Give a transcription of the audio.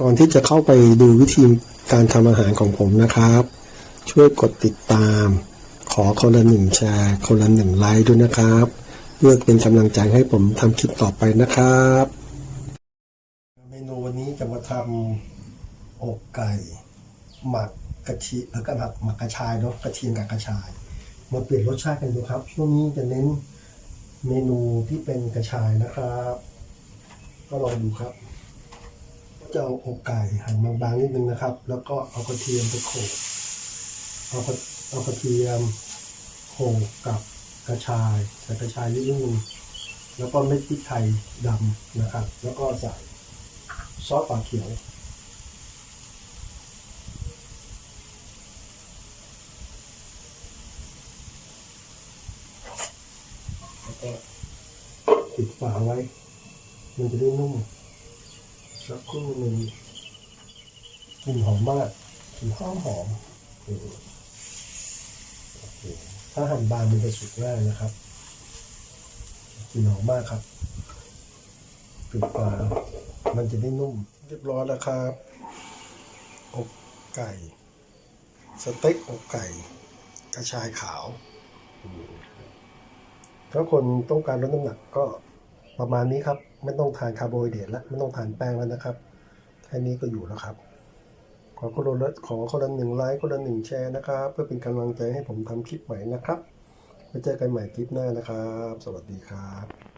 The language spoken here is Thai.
ก่อนที่จะเข้าไปดูวิธีการทำอาหารของผมนะครับ ช่วยกดติดตาม ขอคนละหนึ่งแชร์คนละหนึ่งไลค์ด้วยนะครับเพื่อเป็นกำลังใจให้ผมทำคลิปต่อไปนะครับเมนูวันนี้จะมาทำอกไก่หมักกะทิแล้วก็หมักหมักกระชายเนาะกระเทียมกับกระชาย มาเปลี่ยนรสชาติกันดูครับ ช่วงนี้จะเน้นเมนูที่เป็นกระชายนะครับ ก็ลองดูครับ จะเอาอกไก่หั่นบางๆนิดนึงนะครับ แล้วก็เอากระเทียมไปโขลกเอากระเอากระเทียมโขลกกับกระชายใส่กระชายนิดนึงแล้วก็เม็ดพริกไทยดำนะครับ แล้วก็ใส่ซอสปลาเขียวแล้วก็ปิดฝาไว้ มันจะได้นุ่ม สักครู่หนึ่งกลิ่นหอมมากกลิ่นหอมหอมถ้าหั่นบางมันจะสุกง่ายนะครับกลิ่นหอมมากครับปิดฝามันจะได้นุ่ม เรียบร้อยแล้วครับ อกไก่ สเต็กอกไก่ กระชายขาว ถ้าคนต้องการลดน้ำหนักก็ ประมาณนี้ครับ ไม่ต้องทานคาร์โบไฮเดรตแล้วไม่ต้องทานแป้งแล้วนะครับแค่นี้ก็อยู่แล้วครับขอคนละขอคนละหนึ่งไลค์คนละหนึ่งแชร์นะครับ เพื่อเป็นกำลังใจให้ผมทำคลิปใหม่นะครับไว้เจอกันใหม่คลิปหน้านะครับ สวัสดีครับ